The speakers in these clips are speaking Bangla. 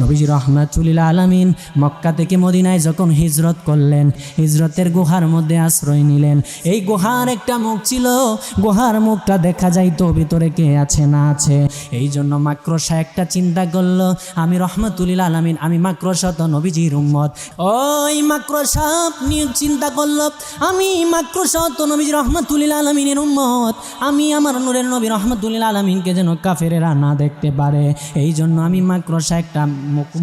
নবীজি রহমাতুলিল আলামিন মক্কা থেকে মদিনায় যখন হিজরত করলেন, হিজরতের গুহার মধ্যে আশ্রয় নিলেন। এই গুহার একটা মুখ ছিল, গুহার মুখটা দেখা যাইতো ভিতরে কে আছে না আছে। এই জন্য মাক্রসা একটা চিন্তা করল, আমি রহমাতুলিল আলামিন, আমি মাক্রসা তো নবীজির উম্মত। ওই মাক্রসা নিয়ে চিন্তা করল, আমি মাক্রসা তো নবীজি রহমাতুলিল আলমিনের উম্মত। আমি আমার নূরের নবী রহমতুল্লিল আলমিনকে যেন কাফেরেরা না দেখতে পারে। এই জন্য আমি মাক্রসা একটা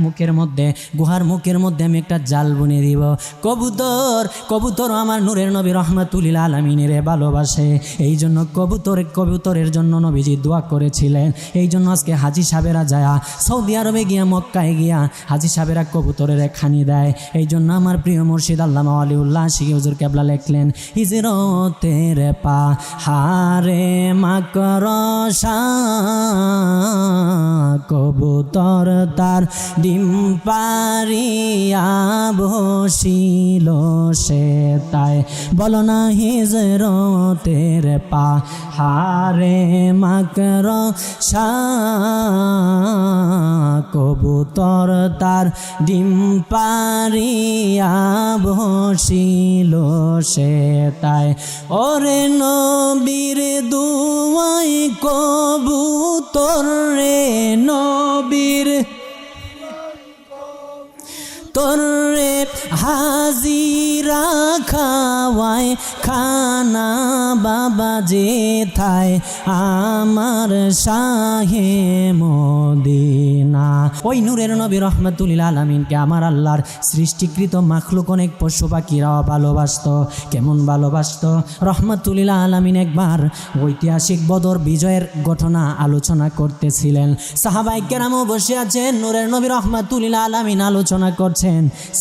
মুখের মধ্যে, গুহার মুখের মধ্যে আমি একটা জাল বুনে দিব। কবুতর কবুতর আমার নূরের নবী রহমতুল্লিল আলমিনের ভালোবাসে। এই জন্য কবুতর, কবুতরের জন্য নবীজি দোয়া করেছিলেন। এই জন্য আজকে হাজি সাহেবেরা যায়, সৌদি আরবে গিয়া, মক্কায় গিয়া হাজি সাহেবেরা কবুতরের খানি দেয়। এই জন্য আমার প্রিয় মুর্শিদ আল্লামা আলিউল্লাহ শিখি হুজুর কেবলা লেখলেন, হিজরতের পা হারে মাকরসা কবুতর তার ডিম পারিয়া বসিল সে তাই। বলো না হিজরতের পা হারে মাকর কবুতর তার ডিম পারিয়া বসিল সে তাই। ওরে নবীর দুয়াই কবুতর রে নবীর তোরে হাজিরা খাওয়ায় খানা বাবা যে থায়, আমার শাহে মদিনা। ওই নূরের নবী রহমতুল্লিল আলমিনকে আমার আল্লাহর সৃষ্টিকৃত মাখলুক অনেক পশু পাখিরাও ভালোবাসত। কেমন ভালোবাসত? রহমতুল্লিল আলমিন একবার ঐতিহাসিক বদর বিজয়ের ঘটনা আলোচনা করতেছিলেন। সাহাবাই কেরামও বসে আছেন, নূরের নবী রহমাতুল্লিল আলমিন আলোচনা করছেন।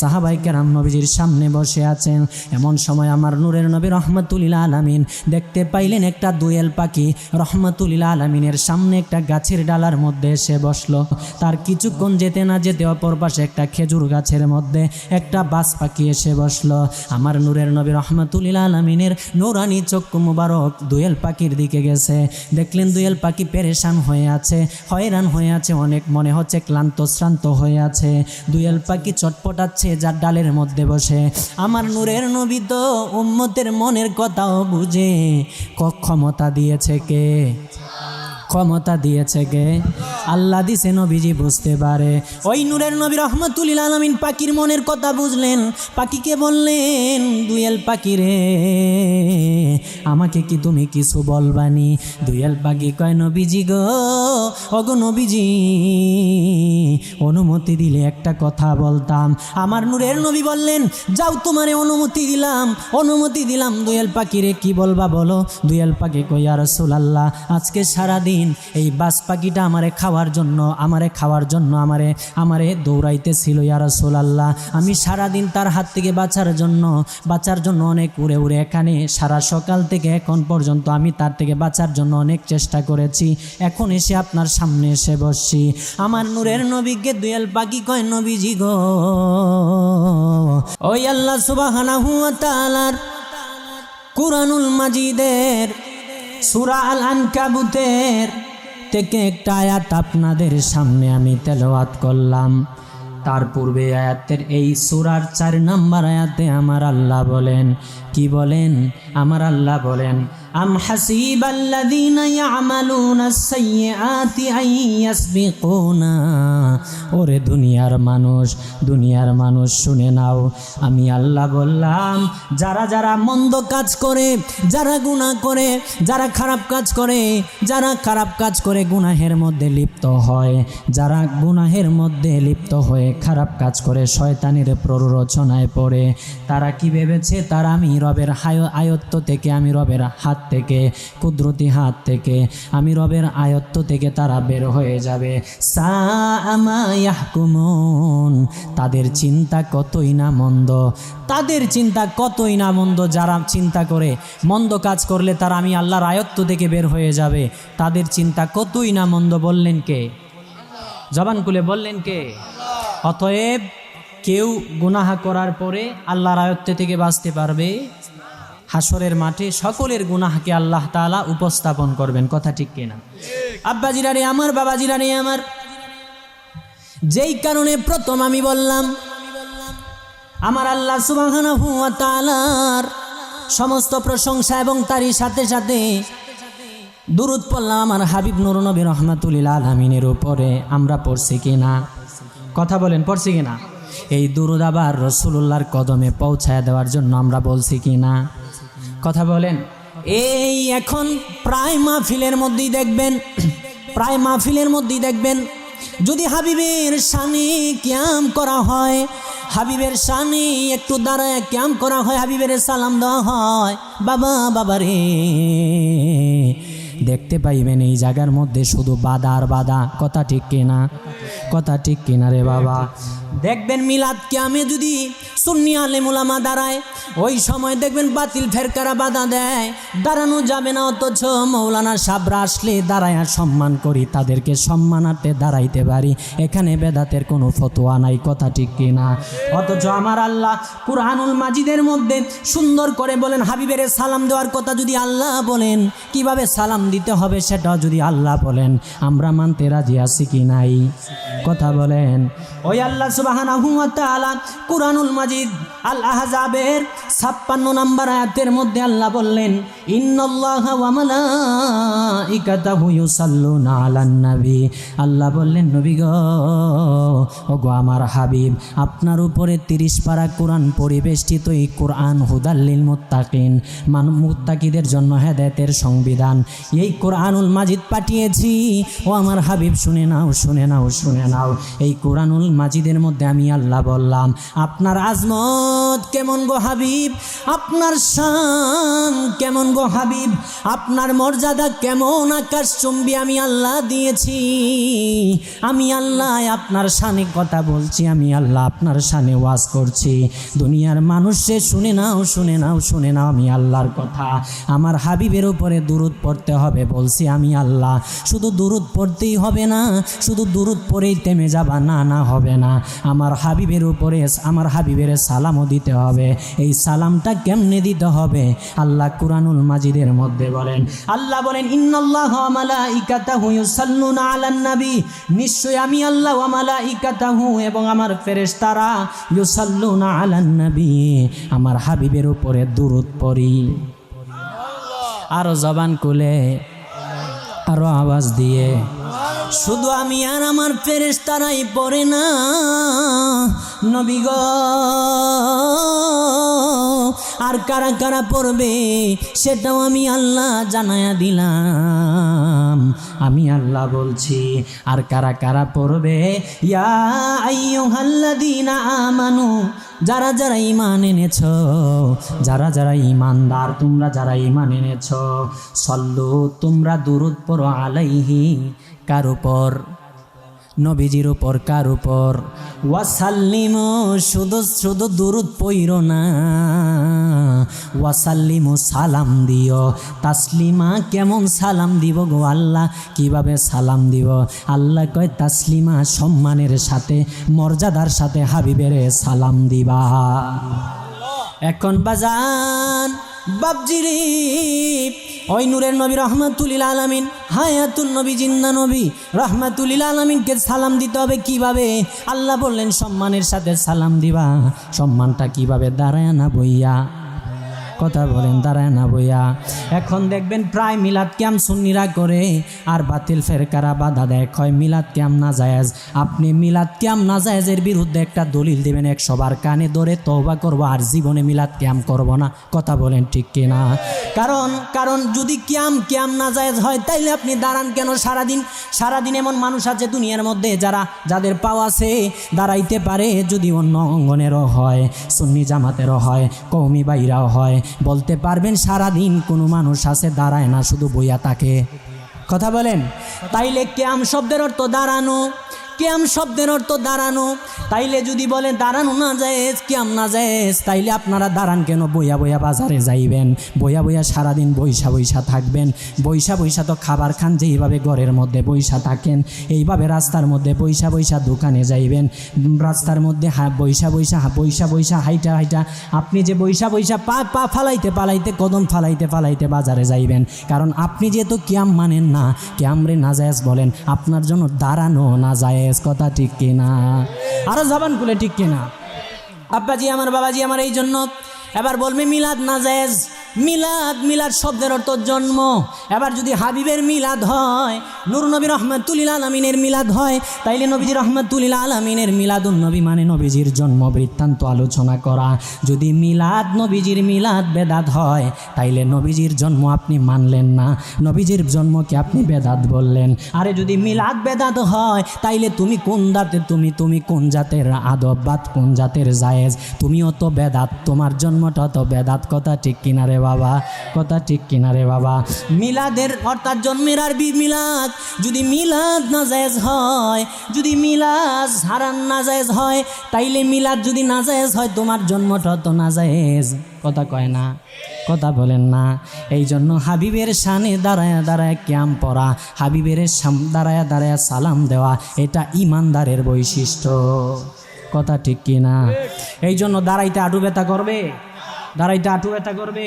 সাহাবাই কেরাম নবীজির সামনে বসে আছেন। এমন সময় আমার নূরের নবী রহমাতুল্লিল আলমিন দেখতে পাইলেন একটা দুয়েল পাখি। রহমাতুল্লিল আলমিনের সামনে একটা গাছের ডালার মধ্যে এসে বসল। তার কিছুক্ষণ যেতে না যেতে অপর পাশে একটা খেজুর গাছের মধ্যে একটা বাস পাখি এসে বসল। আমার নূরের নবী রহমাতুল্লিল আলমিনের নৌরানি চক্ষু মুবারক দুয়েল পাখির দিকে গেছে। দেখলেন দুয়েল পাখি পেরেশান হয়ে আছে, হয়রান হয়ে আছে, অনেক মনে হচ্ছে ক্লান্ত শ্রান্ত হয়ে আছে। দুয়েল পাখি চটপটাচ্ছে যার ডালের মধ্যে বসে। আমার নূরের নবী তো উম্মতের মনের কথাও বুঝে। কক্ষমতা ক্ষমতা দিয়েছে কে? ক্ষমতা দিয়েছে কে আল্লাহ দিছে নবীজি বুঝতে পারে। ওই নূরের নবী রহমতুল্লিল আলমিন পাখির মনের কথা বুঝলেন। পাখিকে বললেন, দুয়েল পাখি রে, আমাকে কি তুমি কিছু বলবানি? দুয়েল পাখি কয়, নবীজি গো, অগো নবীজি, অনুমতি দিলে একটা কথা বলতাম। আমার নূরের নবী বললেন, যাও তোমারে অনুমতি দিলাম অনুমতি দিলাম দুয়েল পাখি রে, কি বলবা বলো? দুয়েল পাখি কইয়া রসুল আল্লাহ আজকে সারাদিন এই বাস পাখিটা আমারে খাওয়ার জন্য, আমারে খাওয়ার জন্য আমারে আমারে দৌড়াইতেছিল, ইয়া রসুল আল্লাহ আমি সারাদিন তার হাত থেকে বাঁচার জন্য বাঁচার জন্য অনেক উড়ে উড়ে এখানে, সারা সকাল থেকে এখন পর্যন্ত আমি তার থেকে বাঁচার জন্য অনেক চেষ্টা করেছি। এখন এসে আপনার সামনে এসে বসছি। আমার নূরের নবীকে দুয়েল পাখি কয়, নবীজি গো। ওই আল্লাহ তাআলার কুরআনুল মাজিদের সূরা আল আনকাবুতের থেকে একটা আয়াত আপনাদের সামনে আমি তেলাওয়াত করলাম। তার পূর্বে আয়াতের এই সুরার চার নাম্বার আয়াতে আমার আল্লাহ বলেন, কি বলেন? আমার আল্লাহ বলেন আম হাসিবাল্লাযীনা ইয়ামালুনা আস-সাইয়্যাতি আন ইয়াসবিকুনা ওরে দুনিয়ার মানুষ দুনিয়ার মানুষ, শুনে নাও। আমি আল্লাহ বললাম, যারা যারা মন্দ কাজ করে, যারা গুনাহ করে, যারা খারাপ কাজ করে, যারা খারাপ কাজ করে গুনাহের মধ্যে লিপ্ত হয়, যারা গুনাহের মধ্যে লিপ্ত হয়ে খারাপ কাজ করে শয়তানের প্ররোচনায় পড়ে, তারা কি ভেবেছে? তারা আমি রবের আয়ত্ত থেকে আমি রবের হাত থেকে, কুদরতি হাত থেকে, আমি রবের আয়ত্ত থেকে তারা বের হয়ে যাবে। সা তাদের চিন্তা কতই না মন্দ। তাদের চিন্তা কতই না মন্দ, যারা চিন্তা করে, মন্দ কাজ করলে তারা আমি আল্লাহর আয়ত্ত থেকে বের হয়ে যাবে। তাদের চিন্তা কতই না মন্দ বললেন কে? জবান খুলে বললেন কে? অতএব কেউ গুনাহা করার পরে আল্লাহর আয়ত্তে থেকে বাঁচতে পারবে? হাসরের মাঠে সকলের গুনাহকে আল্লাহ তাআলা উপস্থাপন করবেন। কথা ঠিক কিনা? আব্বাজিরা রে আমার, বাবাজিরা রে আমার। যেই কারণে প্রথম আমি বললাম, আমার আল্লাহ তাআলার সমস্ত প্রশংসা এবং তারই সাথে সাথে দূরত পড়লাম আমার হাবিব নুর নবী রহমাতুল্লিল আলমিনের উপরে। আমরা পড়ছি কি না কথা বলেন, পড়ছি কি না এই দুরুদ আবার রসুল্লাহর কদমে পৌঁছায় দেওয়ার জন্য আমরা বলছি কি না কথা বলেন। এই এখন প্রায় মাহফিলের মধ্যেই দেখবেন, প্রায় মাহফিলের মধ্যেই দেখবেন, যদি হাবিবের সানে ক্যাম করা হয়, হাবিবের সানে একটু দাঁড়ায় ক্যাম করা হয়, হাবিবের সালাম দেওয়া হয়, বাবা বাবা রে। দেখতে পাইবেন এই জায়গার মধ্যে শুধু বাদা আর বাদা, কথা ঠিক কিনা? কথা ঠিক কিনা রে বাবা? দেখবেন মিলাদ ক্যামে যদি সুন্নি আলেমুলামা দাঁড়ায় ওই সময় দেখবেন বাতিল ফেরকারা বাধা দেয়। দাঁড়ানো যাবে না, অথচ মৌলানা সাবরা আসলে দাঁড়ায় সম্মান করি, তাদেরকে সম্মানার্থে দাঁড়াইতে পারি। এখানে বেদাতের কোনো ফতোয়া নাই, কথা ঠিক কিনা? অথচ আমার আল্লাহ কুরআনুল মাজিদের মধ্যে সুন্দর করে বলেন, হাবিবের সালাম দেওয়ার কথা যদি আল্লাহ বলেন, কীভাবে সালাম দিতে হবে সেটাও যদি আল্লাহ বলেন, আমরা মানতে রাজি আছি কি নাই? কথা বলেন। ওই আল্লাহ তাআলা কুরআনুল মাজিদ আল আহজাবের 56 নম্বর আয়াতের মধ্যে আল্লাহ বললেন আল্লাহ বললেন, নবী গো আমার হাবিব, আপনার উপরে 30 পারা কোরআন পরিবেষ্টিত এই কোরআন হুদাল্লিল মুত্তাকিন। মান, মুত্তাকিদের জন্য হেদায়েতের সংবিধান। এই কোরআনুল মাজিদ পাঠিয়েছি। ও আমার হাবিব, শুনে নাও শুনে নাও শুনে নাও। এই কোরআনুল মাজিদের মধ্যে আমি আল্লাহ বললাম, আপনার আজমত কেমন গো হাবিব? আপনার শান কেমন গো হাবিব, আপনার মর্যাদা কেমন আকাশ চুম্বি আমি আল্লাহ দিয়েছি। আমি আল্লাহ আপনার শানে কথা বলছি, আমি আল্লাহ আপনার শানে ওয়াজ করছি। দুনিয়ার মানুষে শুনে নাও শুনে নাও শুনে নাও আমি আল্লাহর কথা। আমার হাবিবের উপরে দূরত পড়তে হবে বলছি আমি আল্লাহ। শুধু দুরুদ পড়তেই হবে না, শুধু দূরত পড়েই থেমে যাবা, না না, হবে না। আমার হাবিবের উপরে, আমার হাবিবের সালামও দিতে হবে। এই সালামটা কেমনে দিতে হবে? আল্লাহ কুরআনুল মাজিদের মধ্যে বলেন, আল্লাহ বলেন, ইন্নাল্লাহ মালাইকাতাহু ইউসাল্লুনা আলান নবী। নিশ্চয় আমি আল্লাহ ওয়া মালাইকাতাহু এবং আমার ফেরেশতারা ইউসাল্লুনা আলান নবী, আমার হাবিবের উপরে দূরত পড়ি। আরও জবান কুলে আরও আওয়াজ দিয়ে। শুধু আমি আর আমার ফেরেশতারাই পড়ে না। নবী আর কারা কারা পড়বে সেটাও আমি আল্লাহ জানায়া দিলাম। আমি আল্লাহ বলছি, আর কারা কারা পড়বে? ইয়া আইয়ুহাল্লাযীনা আমানু, যারা যারা ইমান এনেছ, যারা যারা ইমানদার তোমরা যারা ইমান এনেছ, সল্লু, তোমরা দুরুদ পড়ো আলাইহি। কার উপর? নবীজির উপর কার উপর? ওয়াসাল্লিম, শুধু শুধু দুরুদ পইর না। ওয়াসাল্লিম, সালাম দিও। তাসলিমা কেমন সালাম দিব গো আল্লাহ? কীভাবে সালাম দিব? আল্লাহ কয়, তাসলিমা সম্মানের সাথে, মর্যাদার সাথে হাবিবের সালাম দিবা। এখন বাজান বাবজিরি ওই নূরের নবী রহমাতুলিল আলমিন হায়াতুল নবী জিন্দা নবী, রহমাতুলিল আলমিনকে সালাম দিতে হবে কীভাবে? আল্লাহ বললেন, সম্মানের সাথে সালাম দিবা। সম্মানটা কীভাবে দাঁড়ায় না বইয়া? কথা বলেন, দাঁড়ায় না বইয়া। এখন দেখবেন প্রায় মিলাদ ক্যাম সুন্নিরা করে, আর বাতিল ফেরকারা বাধা দেয়। কয়, মিলাদ ক্যাম না জায়েজ? আপনি মিলাদ ক্যাম না জায়েজের বিরুদ্ধে একটা দলিল দেবেন এক সবার কানে ধরে, তওবা করব, আর জীবনে মিলাদ ক্যাম করব না। কথা বলেন ঠিক কিনা? কারণ কারণ যদি ক্যাম ক্যাম না জায়েজ হয়, তাইলে আপনি দাঁড়ান কেন সারাদিন? সারাদিন এমন মানুষ আছে দুনিয়ার মধ্যে যারা, যাদের পাওয়া আছে, দাঁড়াইতে পারে যদি অন্য অঙ্গনেরও হয়, সুন্নি জামাতেরও হয় কৌমি বাইরাও হয়। বলতে পারবেন সারা দিন কোনো মানুষ আছে, দাঁড়ায় না, শুধু বইয়া তাকে কথা বলেন? তাইলে ক্যাম শব্দের অর্থ দাঁড়ানো। ক্যাম শব্দের অর্থ দাঁড়ানো। তাইলে যদি বলে, দাঁড়ানো না যায় ক্যাম না যায় তাইলে আপনারা দাঁড়ান কেন? বইয়া বইয়া বাজারে যাইবেন, বইয়া বইয়া সারাদিন বৈশা বৈশা থাকবেন। বৈশা বৈশা তো খাবার খান যেইভাবে ঘরের মধ্যে বৈশা থাকেন, এইভাবে রাস্তার মধ্যে বৈশা বৈশা দোকানে যাইবেন। রাস্তার মধ্যে হা, বৈশা বৈশা বৈশা বৈশা হাইটা হাইটা, আপনি যে বৈশা বৈশা পা পা ফালাইতে পালাইতে, কদম ফালাইতে ফালাইতে বাজারে যাইবেন। কারণ আপনি যেহেতু ক্যাম মানেন না ক্যামরে নাজায়েজ বলেন, আপনার জন্য দাঁড়ানো না যায় জায়েজ কথা ঠিক কিনা? আরও জবান খুলে ঠিক কিনা? আব্বাজি, আমার বাবাজি, আমার এই জন্য এবার বলবে মিলাদ না জায়েজ মিলাদ মিলাদ শব্দের অর্থ জন্ম। এবার যদি হাবিবের মিলাদ হয়, নূর নবী রহমতুল্লিল আলমিনের মিলাদ হয়, তাইলে নবীজি রহমতুল্লিল আলমিনের মিলাদুন নবী মানে নবীজির জন্ম বৃত্তান্ত আলোচনা করা। যদি মিলাদ নবীজির মিলাদ বেদাত হয়, তাইলে নবীজির জন্ম আপনি মানলেন না। নবীজির জন্মকে আপনি বেদাত বললেন। আরে যদি মিলাদ বেদাত হয়, তাইলে তুমি কোন জাতের তুমি তুমি কোন জাতের আদববাদ কোন জাতের জায়েজ? তুমিও তো বেদাত, তোমার জন্মটা তো বেদাত কথা ঠিক কিনা রে বাবা। কথা ঠিক কিনা রে বাবা। মিলাদের অর্থাৎ জন্মের আরবি মিলাদ, যদি মিলাদ না জায়েজ হয়, যদি মিলাদ হারান না জায়েজ হয়, তাইলে মিলাদ যদি না জায়েজ হয়, তোমার জন্মটা তো না জায়েজ কথা কয় না, কথা বলেন না। এই জন্য হাবিবের শানে দাঁড়ায় দাঁড়ায় ক্যাম পড়া, হাবিবের সাম, দাঁড়ায় দাঁড়ায় সালাম দেওয়া, এটা ইমানদারের বৈশিষ্ট্য। কথা ঠিক কিনা? এই জন্য দাঁড়াইতে আটু ব্যথা করবে? দাঁড়াইতে আটু ব্যথা করবে।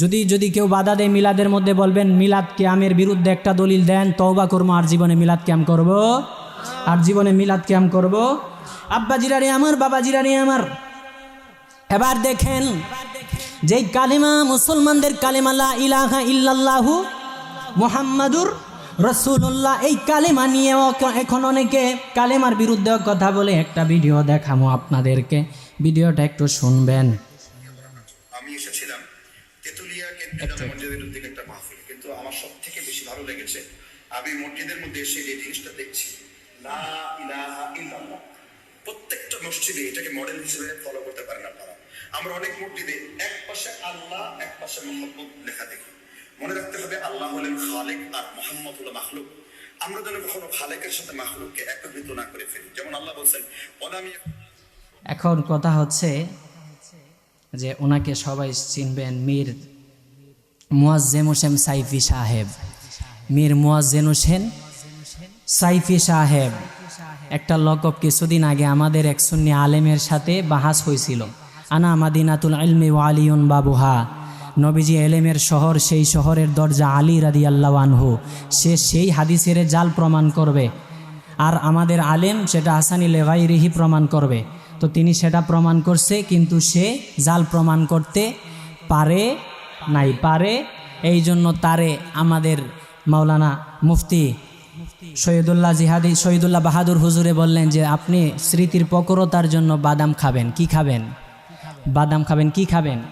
যদি যদি কেউ বাধা দেয় মিলাদের মধ্যে, বলবেন, মিলাদ ক্যামের বিরুদ্ধে একটা দলিল দেন, তওবা করব আর জীবনে মিলাদ ক্যাম করব। আর জীবনে মিলাদ ক্যাম করব। আব্বা জিরারে আমার, বাবা জিরারে আমার। এবার দেখেন, যেই কালেমা মুসলমানদের কালেমা, লা ইলাহা ইল্লাল্লাহু মুহাম্মাদুর রসুল্লাহ এই কালেমা নিয়েও এখন অনেকে কালেমার বিরুদ্ধেও কথা বলে একটা ভিডিও দেখামো আপনাদেরকে। ভিডিওটা একটু শুনবেন। কেন্দ্রীয় মসজিদের একটা মাহফিল। কিন্তু আমার সব থেকে বেশি ভালো লেগেছে আমি মসজিদের মধ্যে এসে যে জিনিসটা দেখছি লা ইলাহা ইল্লাল্লাহ। প্রত্যেকটা মসজিদে এটাকে মডেল হিসেবে ফলো করতে পারেন আপনারা। আমরা অনেক মসজিদে এক পাশে আল্লাহ এক পাশে মোহাম্মদ লেখা দেখি। মনে রাখতে হবে আল্লাহ হলেন খালেক আর মোহাম্মদ হলো মাহলুক আমরা যেন কখনো খালেকের সাথে মাহলুককে একত্রিত না করে ফেলি। যেমন আল্লাহ বলছেন অনামি এখন কথা হচ্ছে যে ওনাকে সবাই চিনবেন মীর মুয়াজ্জেম হোসেন সাইফি সাহেব। মীর মুয়াজ্জেম হোসেন সাইফি সাহেব। একটা লকব কিছুদিন আগে আমাদের এক সুন্নি আলেমের সাথে বাহাস হয়েছিল। আনা মাদিনাতুল ইলমি ওয়ালিউন বাবুহা। নবীজি এলেমের শহর, সেই শহরের দরজা আলী রাদি আল্লাহ আনহু। সে সেই হাদিসের জাল প্রমাণ করবে। আর আমাদের আলেম সেটা হাসানি লেগাইরিহি প্রমাণ করবে। তো তিনি সেটা প্রমাণ করছে, কিন্তু সে জাল প্রমাণ করতে পারে নাই পারে এই জন্য তারে আমাদের মাওলানা মুফতি শহীদুল্লাহ জিহাদি, শহীদুল্লাহ বাহাদুর হুজুরে বললেন যে, আপনি স্মৃতির প্রকরতার জন্য বাদাম খাবেন, কি খাবেন? বাদাম খাবেন, কি খাবেন?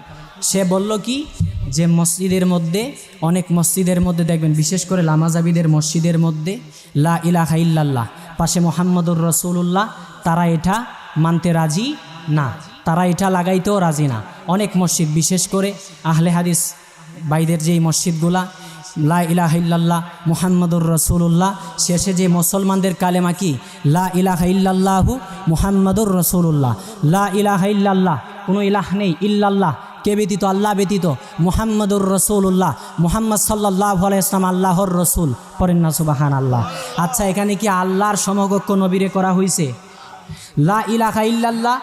সে বলল কি, যে মসজিদের মধ্যে, অনেক মসজিদের মধ্যে দেখবেন, বিশেষ করে লামাজাবিদের মসজিদের মধ্যে, লা ইলাহা ইল্লাল্লাহ, পাশে মোহাম্মদুর রসুল্লাহ তারা এটা মানতে রাজি না। তারা এটা লাগাইতেও রাজি না। অনেক মসজিদ, বিশেষ করে আহলে হাদিস বাইদের যেই মসজিদগুলা, লা ইলাহা ইল্লাল্লাহ মুহাম্মদুর রসুল্লাহ শেষে যে মুসলমানদের কালেমা কি? লা ইলাহা ইল্লাল্লাহু মুহাম্মদুর রসুল্লাহ লা ইলাহা ইল্লাল্লাহ, কোনো ইলাহ নেই, ইল্লাল্লাহ। কে ব্যতীত? আল্লাহ ব্যতীত। মুহাম্মদুর রসুল্লাহ মুহাম্মদ সাল্লাহ ইসলাম আল্লাহর রসুল। পরেন না সুবাহান আল্লাহ আচ্ছা এখানে কি আল্লাহর সমকক্ষ নবীরে করা হয়েছে লা ইলাহা ইল্লাল্লাহ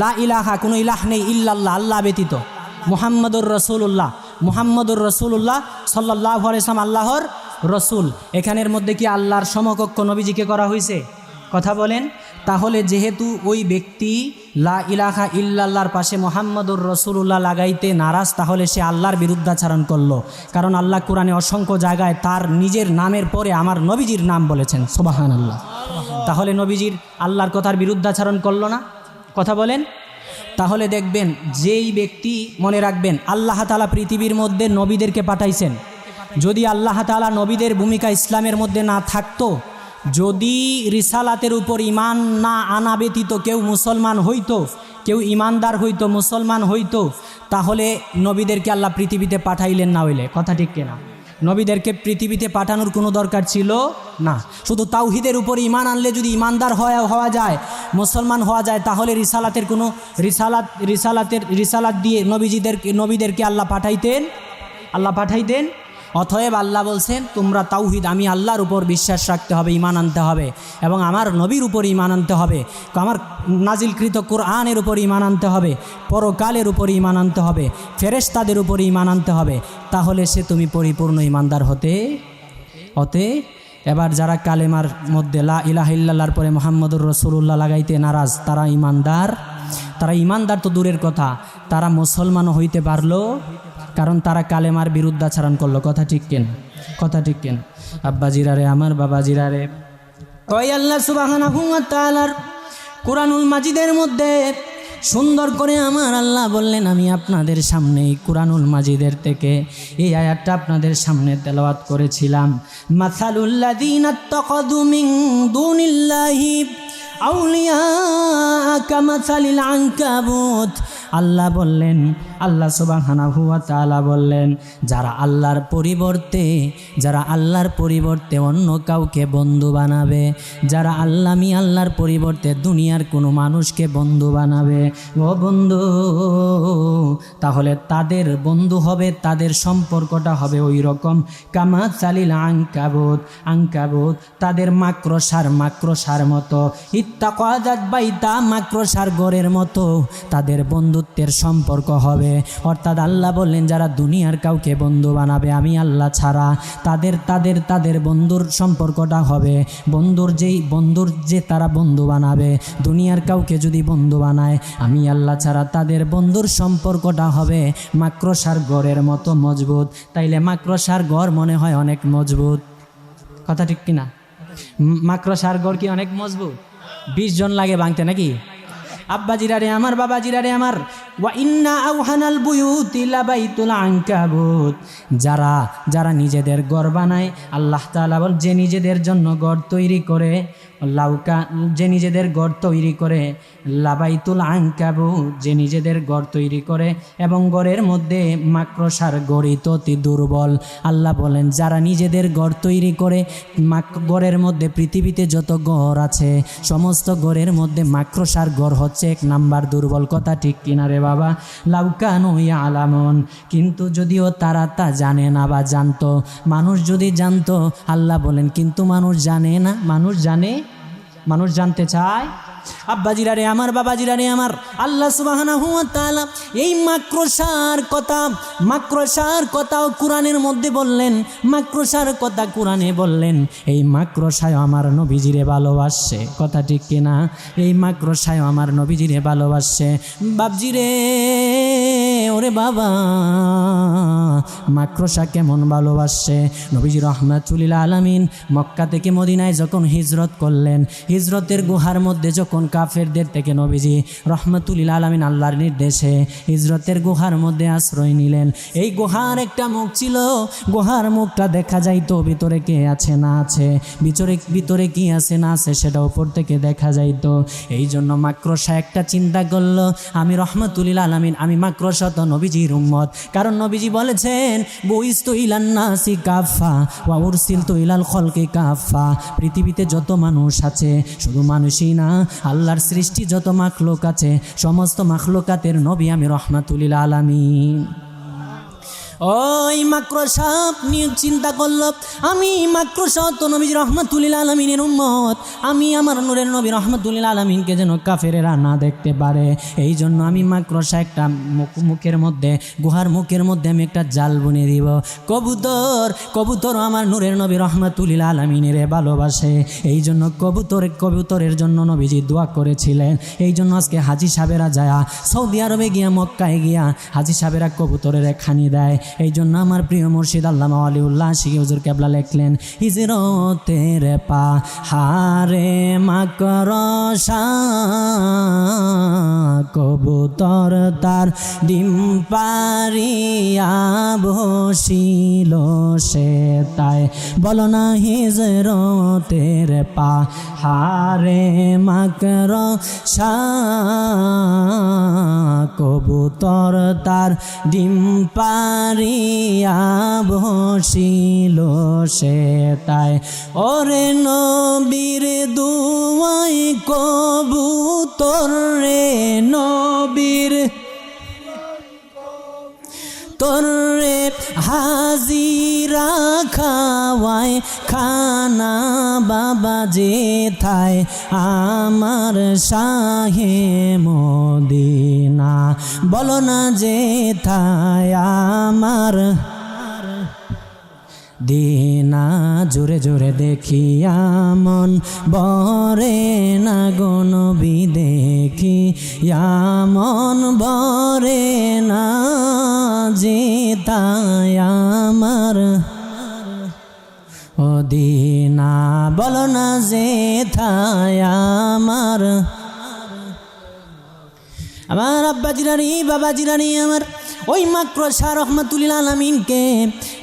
লা ইলাহা, কোনো ইলাহ নেই ইল্লাল্লাহ, আল্লাহ ব্যতীত। মুহাম্মদুর রসুল্লাহ মুহাম্মদুর রসুল্লাহ সাল্লাহ ইসলাম আল্লাহর রসুল। এখানের মধ্যে কি আল্লাহর সমকক্ষ নবীজিকে করা হয়েছে কথা বলেন, তাহলে যেহেতু ওই ব্যক্তি লা ইলাহা ইল্লাল্লাহর পাশে মোহাম্মদুর রসুল্লাহ লাগাইতে নারাজ, তাহলে সে আল্লাহর বিরুদ্ধাচারণ করল। কারণ আল্লাহ কোরআনে অসংখ্য জায়গায় তার নিজের নামের পরে আমার নবীজির নাম বলেছেন সোবাহান আল্লাহ তাহলে নবীজির আল্লাহর কথার বিরুদ্ধাচারণ করল না? কথা বলেন? তাহলে দেখবেন যেই ব্যক্তি মনে রাখবেন আল্লাহ তালা পৃথিবীর মধ্যে নবীদেরকে পাঠাইছেন। যদি আল্লাহ তালা নবীদের ভূমিকা ইসলামের মধ্যে না থাকতো, যদি রিসালাতের উপর ইমান না আনা ব্যতীত কেউ মুসলমান হইতো, কেউ ইমানদার হইতো, মুসলমান হইতো, তাহলে নবীদেরকে আল্লাহ পৃথিবীতে পাঠাইলেন না হইলে। কথা ঠিক কেনা? নবীদেরকে পৃথিবীতে পাঠানোর কোনো দরকার ছিল না। শুধু তাওহিদের উপর ইমান আনলে যদি ইমানদার হওয়া হওয়া যায়, মুসলমান হওয়া যায়, তাহলে রিসালাতের কোনো রিসালাত, রিসালাতের, রিসালাত দিয়ে নবীজিদের, নবীদেরকে আল্লাহ পাঠাইতেন? আল্লাহ পাঠাইতেন? অতএব আল্লাহ বলছেন, তোমরা তাওহিদ, আমি আল্লাহর উপর বিশ্বাস রাখতে হবে ইমান আনতে হবে এবং আমার নবীর উপর ইমান আনতে হবে, আমার নাজিলকৃত কোরআনের উপর ইমান আনতে হবে, পরকালের উপর ইমান আনতে হবে, ফেরেশতাদের উপর ইমান আনতে হবে, তাহলে সে তুমি পরিপূর্ণ ইমানদার হতে হতে, এবার যারা কালেমার মধ্যে লা ইলাহ ইল্লাল্লাহর পরে মোহাম্মদুর রসুল্লাহ লাগাইতে নারাজ, তারা ইমানদার তারা ইমানদার তো দূরের কথা, তারা মুসলমানও হইতে পারল কারণ তারা কালেমার বিরুদ্ধাচরণ করল। কথা ঠিক কেন? কথা ঠিক কেন? আব্বা জিরারে, আমার বাবা জিরারে। ওই আল্লাহ তাআলার কোরআনুল মাজিদের মধ্যে সুন্দর করে আমার আল্লাহ বললেন, আমি আপনাদের সামনে এই কোরআনুল মাজিদের থেকে এই আয়াতটা আপনাদের সামনে তেলাওয়াত করেছিলাম। দুনিল্লাহি আউলিয়া কামাসালিল আনকাবুত। আল্লাহ বললেন, আল্লাহ সুবহানাহু ওয়া তালা বললেন, যারা আল্লাহর পরিবর্তে, যারা আল্লাহর পরিবর্তে অন্য কাউকে বন্ধু বানাবে, যারা আল্লাহ মি আল্লাহর পরিবর্তে দুনিয়ার কোনো মানুষকে বন্ধু বানাবে, ও বন্ধু, তাহলে তাদের বন্ধু হবে, তাদের সম্পর্কটা হবে ওই রকম কামা চালিল আঙ্কাবুত আঙ্কাবুত তাদের মাক্রসার মাক্রসার মতো। ইত্তা ইত্তাকাজাত বাইতা মাক্রসার গড়ের মতো। তাদের বন্ধুত্বের সম্পর্ক হবে। অর্থাৎ আল্লাহ বললেন, যারা দুনিয়ার কাউকে বন্ধু বানাবে, আমি আল্লাহ ছাড়া। তাদের তাদের তাদের বন্ধুর সম্পর্কটা হবে। বন্ধুর যেই, বন্ধুর যে তারা বন্ধু বানাবে। দুনিয়ার কাউকে যদি বন্ধু বানায়, আমি আল্লাহ ছাড়া। তাদের বন্ধুর সম্পর্কটা হবে মাক্রসার গড়ের মতো মজবুত। তাইলে মাক্রসার গড় মনে হয় অনেক মজবুত। কথা ঠিক কিনা? মাক্রসার গড় কি অনেক মজবুত? বিশ জন লাগে ভাঙতে নাকি? আব্বা জিরারে আমার বাবা জিরারে আমার। ওয়া ইন্না আউহানাল বুয়ুতি লাবাইতুল যারা যারা নিজেদের গড় বানায়, আল্লাহ তাআলা বল, যে নিজেদের জন্য গড় তৈরি করে লাউকা যে নিজেদের গড় তৈরি করে, লাবাইতুল আনকাবু যে নিজেদের গড় তৈরি করে এবং গড়ের মধ্যে মাক্রসার গড়িত অতি দুর্বল। আল্লাহ বলেন, যারা নিজেদের গড় তৈরি করে, মাক গড়ের মধ্যে পৃথিবীতে যত গড় আছে, সমস্ত গড়ের মধ্যে মাক্রসার গড় হচ্ছে এক নাম্বার দুর্বল। কথা ঠিক কিনা রে বাবা? লাউকানু আলামন। কিন্তু যদিও তারা তা জানে না বা জানতো, মানুষ যদি জানতো, আল্লাহ বলেন, কিন্তু মানুষ জানে না, মানুষ জানে মানুষ জানতে চায়, আব্বাজিরা রে আমার, বাবাজিরা রে আমার, আল্লাহ সুবহানাহু ওয়া তাআলা এই মাক্রসার কথা মাক্রসার কথাও কোরআনের মধ্যে বললেন মাক্রসার কথা কোরআনে বললেন, এই মাক্রসায় আমার নবীজিরে ভালোবাসছে কথা ঠিক কিনা? এই মাক্রসায় আমার নবীজিরে ভালোবাসছে বাবজিরে ওরে বাবা। মাক্রসা কেমন ভালোবাসছে? নবীজি রহমাতুলিল আলামিন মক্কা থেকে মদিনায় যখন হিজরত করলেন, হিজরতের গুহার মধ্যে যখন কাফেরদের থেকে নবীজি রহমাতুলিল আলামিন আল্লাহর নির্দেশে হিজরতের গুহার মধ্যে আশ্রয় নিলেন, এই গুহার একটা মুখ ছিল। গুহার মুখটা দেখা যাইতো ভিতরে কে আছে, না আছে। ভিতরে ভিতরে কি আছে, না আছে, সেটা উপর থেকে দেখা যাইতো। এই জন্য মাক্রসা একটা চিন্তা করল, আমি রহমতুলিল আলামিন, আমি মাক্রসা তো নবীজির উম্মত। কারণ নবীজি বলেছেন বইস তো ইলান নাসি কাফা ওয়া উরসিল তো ইলাল খলকে কাফা পৃথিবীতে যত মানুষ আছে, শুধু মানুষই না, আল্লাহর সৃষ্টি যত মাখলোক আছে, সমস্ত মাখলোকাতের নবী আমি রহমাতুলিল আলামিন। ওই মাক্রসাপ নিয়ে চিন্তা করল, আমি মাক্রসাপ তো নবী রহমতুল্লিল আলমিনের উম্মত। আমি আমার নূরের নবী রহমতুল্লিল আলমিনকে যেন কাফেরেরা না দেখতে পারে। এই জন্য আমি মাক্রসা একটা মুখ- মুখের মধ্যে, গুহার মুখের মধ্যে আমি একটা জাল বুনে দিব। কবুতর কবুতর আমার নূরের নবী রহমতুল্লিল আলমিনের ভালোবাসে। এই জন্য কবুতর, কবুতরের জন্য নবীজি দোয়া করেছিলেন। এই জন্য আজকে হাজি সাহেবেরা যায়, সৌদি আরবে গিয়া, মক্কায় গিয়া হাজি সাহেবেরা কবুতরের খানি দেয়। এই জন্য আমার প্রিয় মুর্শিদ আল্লামা আলিউল্লাহ শিখি হুজুর কেবলা লেখলেন হিজরতের পা, হারে মাকরসা কবুতর তার ডিম পারিয়া বসিল সে তাই। বলো না হিজরতের পা, হারে মাকর কবুতর তার ডিম পারিয়া বসিল সে তাই। ওরে নবীর দুয়াই কবুতর রে নবীর তোরে হাজিরা খাওয়ায়, খানা বাবা যে থায়, আমার শাহে মদিনা। বলো না যে থায় আমার দিনা জোরে জোরে দেখিয়া মন বরে না গো নবী দেখি মন বরে না যে তাই আমার। ও দিনা বলো না যে থায় আমার। আমার আব্বা জিরানি বাবা জিরানি আমার ওই শাহ রহমতুল্লাহ আলমিনকে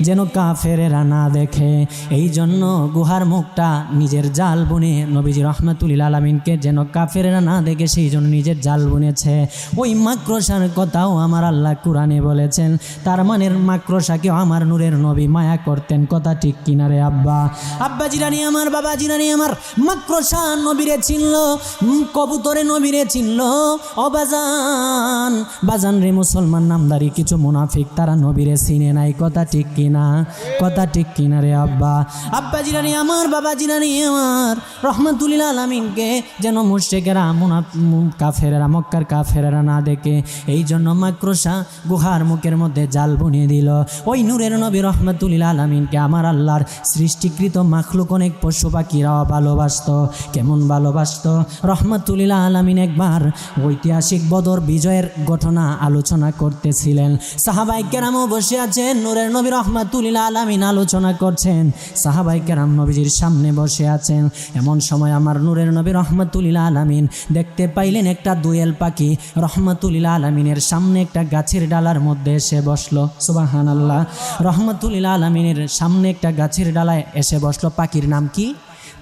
যেন কাফেরেরা না দেখে। এই জন্য গুহার মুখটা নিজের জাল বুনে নবীজি রহমতুল্লাহ আলমিনকে যেন কাফেরেরা না দেখে সেই জন্য নিজের জাল বুনেছে। ওই মাক্রসার কথাও আমার আল্লাহ কোরআনে বলেছেন, তার মানের মাক্রসাকেও আমার নূরের নবী মায়া করতেন, কথা ঠিক কিনারে আব্বা? আব্বা জিরানি আমার, বাবা জিরানি আমার মাক্রসা নবীরে চিনল কবুতরে নবীরে চিনল, অবাজান, বাজান রে মুসলমান নামদারি কিছু মুনাফিক, তারা নবীরে চিনে নাই। কথা ঠিক কিনা? কথা ঠিক কিনা রে আব্বা? আব্বা জিরানি আমার, বাবা জিরানি আমার। রহমতুল্লাহ আলমিনকে যেন মুর্শেকেরা মুনা কাফেরেরা, মক্কার কাফেরেরা না দেখে, এই জন্য মাক্রসা গুহার মুখের মধ্যে জাল বুনিয়ে দিল। ওই নূরের নবী রহমতুল্লাহ আলমিনকে আমার আল্লাহর সৃষ্টিকৃত মাখলুক অনেক পশু পাখিরাও ভালোবাসত। কেমন ভালোবাসত? রহমতুল্লাহ আলমিন একবার ঐতিহাসিক বদর বিজয়ের ঘটনা আলোচনা করতেছিলেন সাহাবাই কেরামও বসে আছেন, নূরের নবী রহমাতুল্লাহ আলমিন আলোচনা করছেন। সাহাবাই কেরাম নবীজির সামনে বসে আছেন। এমন সময় আমার নূরের নবী রহমাতুল্লাহ আলমিন দেখতে পাইলেন একটা দুয়েল পাখি। রহমাতুল্লাহ আলমিনের সামনে একটা গাছের ডালার মধ্যে এসে বসল। সুবাহান আল্লাহ রহমতুল্লাহ আলমিনের সামনে একটা গাছের ডালায় এসে বসল। পাখির নাম কি?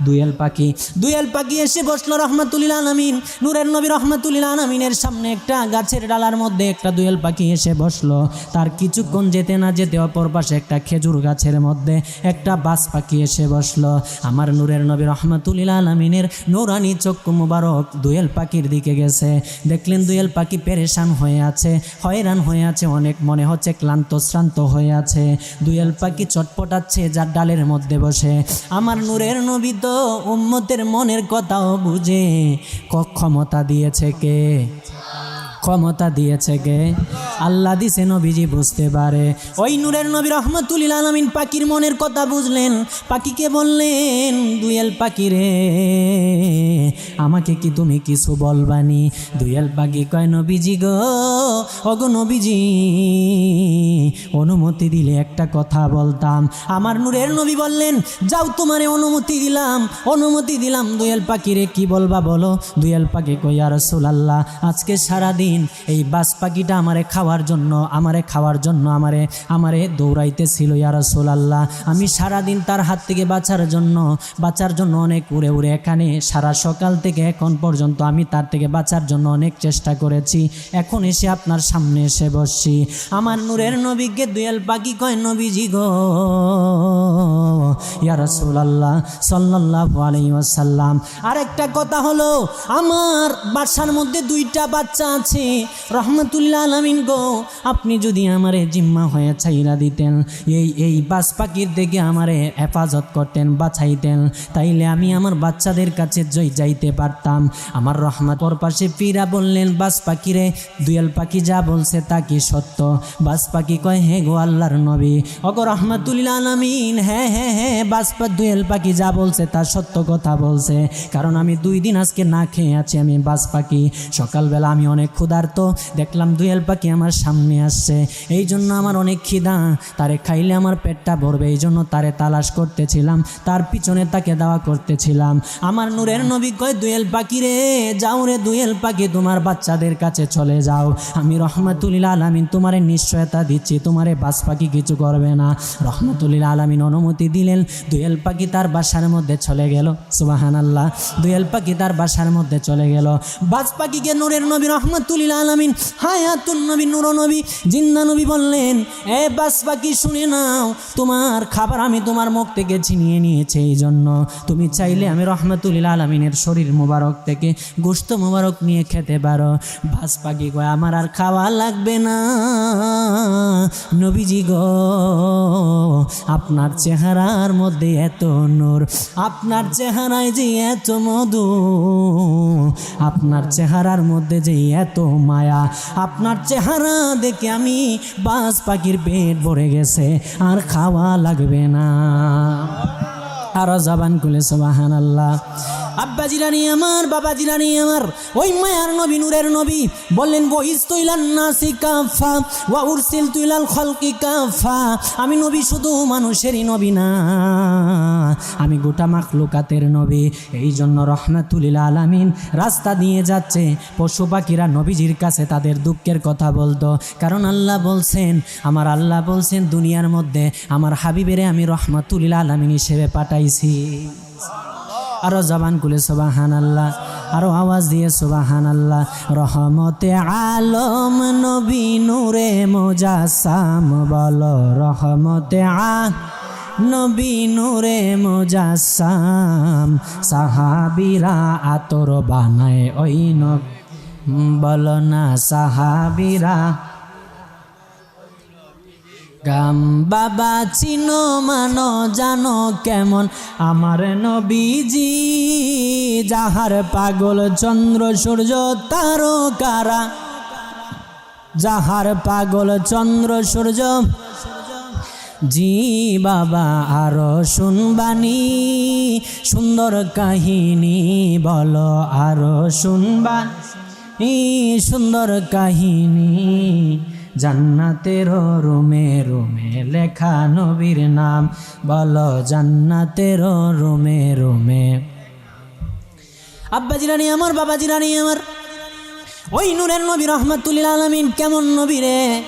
দুয়েল পাখি। দুয়েল পাখি এসে বসল রহমাতুল্লাহ আলমিন। নূরের নবী রহমাতুল্লাহ আলমিনের সামনে একটা গাছের ডালার মধ্যে একটা দুয়েল পাখি এসে বসল। তার কিছুক্ষণ যেতে না যেতে অপর পাশে একটা খেজুর গাছের মধ্যে একটা বাস পাখি এসে বসল। আমার নূরের নবী রহমাতুল্লাহ আলমিনের নূরানি চক্ষু মুবারক দুয়েল পাখির দিকে গেছে। দেখলেন দুয়েল পাখি পেরেশান হয়ে আছে, হয়রান হয়ে আছে, অনেক মনে হচ্ছে ক্লান্ত, শ্রান্ত হয়ে আছে। দুয়েল পাখি চটপটাচ্ছে যার ডালের মধ্যে বসে। আমার নূরের নবী উম্মতের মনের কথাও বুঝে। ক্ষমতা দিয়েছে কে? ক্ষমতা দিয়েছে কে আল্লাহ দিছে নবীজি বুঝতে পারে। ওই নূরের নবী রহমতুল্লিল আলমিন পাখির মনের কথা বুঝলেন। পাখিকে বললেন, দুয়েল পাখি রে, আমাকে কি তুমি কিছু বলবানি? দুয়েল পাখি কয়, নবীজি গো, অগো নবীজি, অনুমতি দিলে একটা কথা বলতাম। আমার নূরের নবী বললেন, যাও তোমারে অনুমতি দিলাম অনুমতি দিলাম দুয়েল পাখিরে, কি বলবা বলো? দুয়েল পাখি কইয়া রসুলাল্লাহ, আজকে সারাদিন এই বাস পাখিটা আমারে খাওয়ার জন্য, আমারে খাওয়ার জন্য আমারে আমারে দৌড়াইতেছিল, ইয়া রসুলাল্লাহ। আমি সারাদিন তার হাত থেকে বাঁচার জন্য বাঁচার জন্য অনেক উড়ে উড়ে এখানে, সারা সকাল থেকে এখন পর্যন্ত আমি তার থেকে বাঁচার জন্য অনেক চেষ্টা করেছি। এখন এসে আপনার সামনে এসে বসছি। আমার নূরের নবীকে দুয়েল পাখি কয়, নবীজি গো। ইয়া রাসূলুল্লাহ সাল্লাল্লাহু আলাইহি ওয়াসাল্লাম। আরেকটা কথা হলো, আমার বাসার মধ্যে দুইটা বাচ্চা আছে। রহমতুল্লাহ আলামিন গো, আপনি যদি আমারে জিম্মা হয়ে ছাইরা দিতেন, এই এই বাস পাখির দিকে আমারে হেফাজত করতেন, বাছাইতেন, তাইলে আমি আমার বাচ্চাদের কাছে জয় যাইতে পারতাম। আমার রহমত ওর পাশে পীরা বললেন, বাস পাখিরে দুয়েল পাখি যা বলছে তা কি সত্য? বাস পাখি কয়, হে গো আল্লাহর নবী অগো রহমাতুল্লাহ আলামিন হ্যাঁ হ্যাঁ হ্যাঁ বাস দুয়েল পাখি যা বলছে তা সত্য কথা বলছে। কারণ আমি দুই দিন আজকে না খেয়ে আছি আমি বাস পাখি। সকালবেলা আমি অনেক ক্ষুধার্ত। দেখলাম দুয়েল পাখি আমার সামনে আসছে। এই জন্য আমার অনেক খিদা। তারে খাইলে আমার পেটটা ভরবে। এই জন্য তারে তালাশ করতেছিলাম। তার পিছনে তাকে দেওয়া করতেছিলাম। আমার নূরের নবী কয় দুয়েল পাখি রে, যাও রে দুয়েল পাখি তোমার বাচ্চাদের কাছে চলে যাও। আমি রহমাতুল্লাহ আলামিন তোমারে নিশ্চয়তা দিচ্ছি। তোমারে বাস পাখি কিছু করবে না। রহমতুল্লাহ আলমিন অনুমতি দিলেন। দুয়েল পাখি তার বাসার মধ্যে চলে গেল। সুবাহান আল্লাহ দুয়েল পাখি তার বাসার মধ্যে চলে গেল। বাস পাখিকে নূরের নবী রহমতুল্লাহ আলামিন, হায়াতুন নবী, নূর নবী জিন্দা নবী বললেন, এ বাস পাখি শুনে নাও, তোমার খাবার আমি তোমার মুখ থেকে ছিনিয়ে নিয়েছি এই জন্য তুমি চাইলে আমি রহমতুল্লাহ আলমিনের শরীর মোবারক থেকে গোস্ত মোবারক নিয়ে খেতে পারো। বাস পাখি কয় আমার আর খাওয়া লাগবে না। নবীজি গো, আপনার চেহারার মধ্যে এত নূর, আপনার চেহারায় যে এত মধু, আপনার চেহারার মধ্যে যে এত মায়া। আপনার চেহারা দেখে আমি বাস পাখির পেট ভরে গেছে, আর খাওয়া লাগবে না। আরও জবান খুলে সোবাহান আল্লাহ আব্বা জিরানি আমার, বাবা জিরানি আমার, ওই মায়ার নবী, নূরের নবী বললেন বহিস তুইলান নাসি কাফা, ওয়া উরসিল তুইলাল খলকি কাফা। আমি নবী শুধু মানুষেরই নবী না, আমি গোটা মাখলুকাতের নবী। এই জন্য রহমাতুলিল আলামিন রাস্তা দিয়ে যাচ্ছে। পশু পাখিরা নবীজির কাছে তাদের দুঃখের কথা বলতো। কারণ আল্লাহ বলছেন, আমার আল্লাহ বলছেন, দুনিয়ার মধ্যে আমার হাবিবেরে আমি রহমাতুলিল আলামিন হিসেবে পাঠাইছি। আরও জবান খুলে সোবাহান আল্লাহ আরও আওয়াজ দিয়ে সোবাহান আল্লাহ রহমতে আলম নবী নূরে মোজাসাম বল, রহমতে আ নবী নূরে মোজাসাম সাহাবিরা আতর বানায় ওই নব। বল না, সাহাবিরা গাম বাবা চিনো মানো, জানো কেমন? আমার নবীজি, যাহার পাগল চন্দ্র, সূর্য, তারকারা। যাহার পাগল চন্দ্র, সূর্য, জি বাবা, আরও শুনবানি। সুন্দর কাহিনী বলো, আরও শুনবানি। সুন্দর কাহিনী জান্নাতের রোমে রোমে লেখা নবীর নাম। বলো জান্নাতের রোমে রোমে। আব্বা জিরানি আমার, বাবা জিরানি আমার। ওই নূরের নবী রহমাতুল্লিল আলমিন কেমন নবী রে?